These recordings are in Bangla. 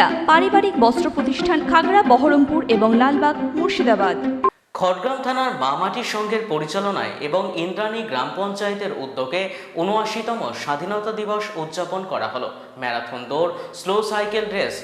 সুনিতা পারিবারিক বস্ত্র প্রতিষ্ঠান খাগড়া, বহরমপুর এবং লালবাগ, মুর্শিদাবাদ। খড়গ্রাম থানার মামাটি সংঘের পরিচালনায় এবং ইন্দ্রাণী গ্রাম পঞ্চায়েতের উদ্যোগে উনআশিতম স্বাধীনতা দিবস উদযাপন করা হলো। ম্যারাথন দৌড়, স্লো সাইকেল রেস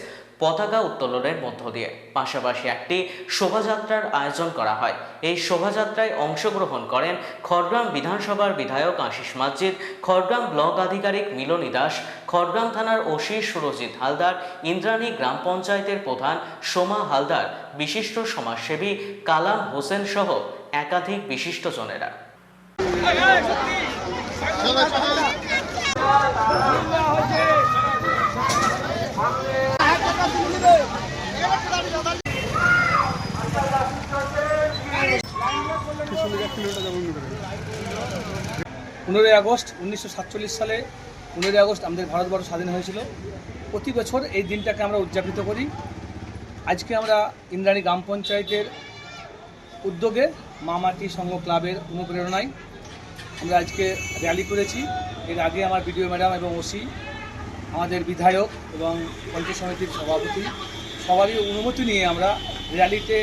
পতাকা উত্তোলনের মধ্য দিয়ে। পাশাপাশি একটি শোভাযাত্রার আয়োজন করা হয়। এই শোভাযাত্রায় অংশগ্রহণ করেন খড়গ্রাম বিধানসভার বিধায়ক আশিস মাজিদ খড়গ্রাম ব্লক আধিকারিক মিলনী দাস খড়গ্রাম থানার ওসি সুরজিৎ হালদার ইন্দ্রাণী গ্রাম পঞ্চায়েতের প্রধান সোমা হালদার বিশিষ্ট সমাজসেবী কালাম হোসেন সহ একাধিক বিশিষ্টজনেরা পনেরোই আগস্ট উনিশশো সাতচল্লিশ সালে, পনেরোই আগস্ট আমাদের ভারতবর্ষ স্বাধীন হয়েছিল। প্রতি বছর এই দিনটাকে আমরা উদযাপিত করি। আজকে আমরা ইন্দ্রাণী গ্রাম পঞ্চায়েতের উদ্যোগে মামাটি সংঘ ক্লাবের অনুপ্রেরণায় আমরা আজকে র্যালি করেছি। এর আগে আমার বিডিও ম্যাডাম এবং ওসি, আমাদের বিধায়ক এবং পঞ্চায়েত সমিতির সভাপতি, সবারই অনুমতি নিয়ে আমরা র্যালিতে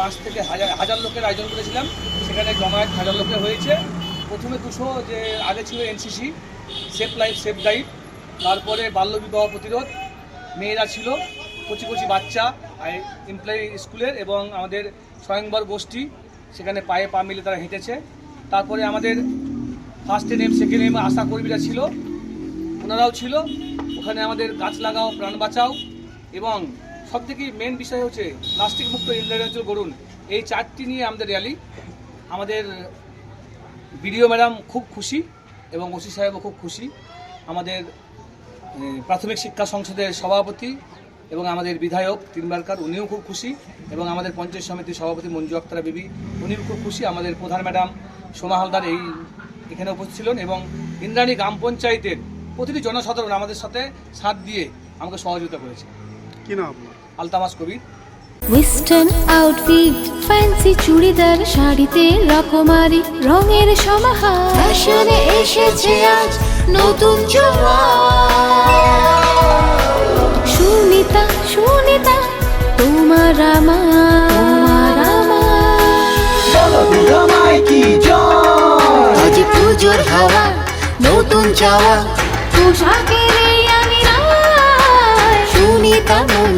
পাঁচ থেকে হাজার হাজার লোকের আয়োজন করেছিলাম। সেখানে জমায়েত হাজার লোকের হয়েছে। প্রথমে দুশো, যে আগে ছিল NCC, safe life, safe drive. তারপরে বাল্যবিবাহ প্রতিরোধ। মেয়েরা ছিল, কচি কচি বাচ্চা এমপ্লয়ি স্কুলের এবং আমাদের স্বয়ংবর গোষ্ঠী। সেখানে পায়ে পা মিলে তারা হেঁটেছে। তারপরে আমাদের first M second M ASHA কর্মীরা ছিল। ওনারাও ছিল। ওখানে আমাদের গাছ লাগাও, প্রাণ বাঁচাও এবং সব থেকে মেন বিষয় হচ্ছে প্লাস্টিক মুক্ত ইন্দ্রাঞ্চল গড়ুন। এই চারটি নিয়ে আমাদের র্যালি আমাদের বিডিও ম্যাডাম খুব খুশি এবং ওসি সাহেবও খুব খুশি। আমাদের প্রাথমিক শিক্ষা সংসদের সভাপতি এবং আমাদের বিধায়ক তিনবারকার উনিও খুব খুশি এবং আমাদের পঞ্চায়েত সমিতির সভাপতি মঞ্জু আক্তারা বিবি, উনিও খুব খুশি। আমাদের প্রধান ম্যাডাম সোমা হালদার এই, এখানে উপস্থিত ছিলেন এবং ইন্দ্রাণী গ্রাম পঞ্চায়েতের প্রতিটি জনসাধারণ আমাদের সাথে সাথ দিয়ে আমাকে সহযোগিতা করেছে। কি নাম আপনার? Altamas Kabir. Western outfit fancy churidar শাড়িতে রকমারি রঙের সমাহার। ফ্যাশনে এসেছে আজ নতুন সুনিতা সুনিতা তোমার আমার। আমার। আজ পুজোর হাওয়া নতুন চাওয়া পোশাকের